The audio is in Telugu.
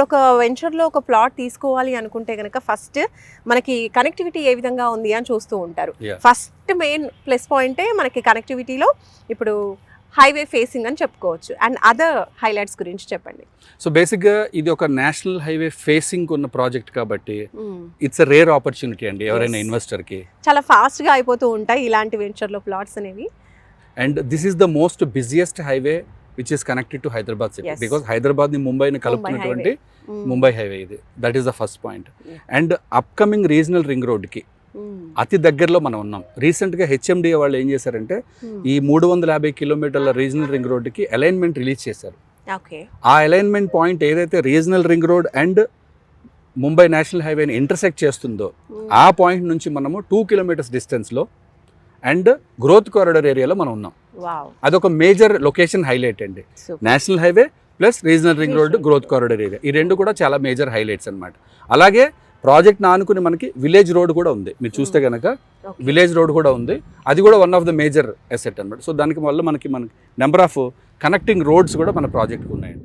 ఇప్పుడు ఒక వెంచర్లో ఒక ప్లాట్ తీసుకోవాలి అనుకుంటే కనుక ఫస్ట్ మనకి కనెక్టివిటీ ఏ విధంగా ఉంది అని చూస్తూ ఉంటారు. ఫస్ట్ మెయిన్ ప్లస్ పాయింటే మనకి కనెక్టివిటీలో ఇప్పుడు హైవే ఫేసింగ్ అని చెప్పుకోవచ్చు. అండ్ అదర్ హైలైట్స్ గురించి చెప్పండి. సో బేసిక్గా ఇది ఒక నేషనల్ హైవే ఫేసింగ్ ఉన్న ప్రాజెక్ట్ కాబట్టి ఇట్స్ రేర్ ఆపర్చునిటీ అండి ఎవరైనా. ఇన్వెస్టర్కి. చాలా ఫాస్ట్గా అయిపోతూ ఉంటాయి ఇలాంటి వెంచర్లో ప్లాట్స్ అనేవి. And this is the most busiest highway which is connected to Hyderabad city. Because హైదరాబాద్ని ముంబైని కలుపుతున్నటువంటి Mm. ముంబై హైవే ఇది that is the first point. And upcoming regional ring రోడ్కి. అతి దగ్గరలో మనం ఉన్నాం రీసెంట్గా హెచ్ఎండిఏ వాళ్ళు ఏం చేశారంటే Mm. ఈ మూడు వందల యాభై కిలోమీటర్ల రీజనల్ రింగ్ రోడ్కి అలైన్మెంట్ రిలీజ్ చేశారు ఆ అలైన్మెంట్ పాయింట్ ఏదైతే regional ring road and Mumbai national హైవేని intersect చేస్తుందో Mm. ఆ పాయింట్ నుంచి మనము టూ కిలోమీటర్స్ డిస్టెన్స్లో అండ్ గ్రోత్ కారిడర్ ఏరియాలో మనం ఉన్నాం. అదొక మేజర్ లొకేషన్ హైలైట్ అండి. National highway plus regional ring road. Growth corridor area. ఈ రెండు కూడా చాలా మేజర్ హైలైట్స్ అన్నమాట. అలాగే ప్రాజెక్ట్ ఆనుకుని మనకి విలేజ్ రోడ్ కూడా ఉంది. మీరు చూస్తే కనుక Okay. విలేజ్ రోడ్ కూడా ఉంది. అది కూడా one of the major asset అన్నమాట. సో దానికి వల్ల మనకి మనకి నెంబర్ ఆఫ్ కనెక్టింగ్ రోడ్స్ కూడా మన ప్రాజెక్ట్కి ఉన్నాయండి.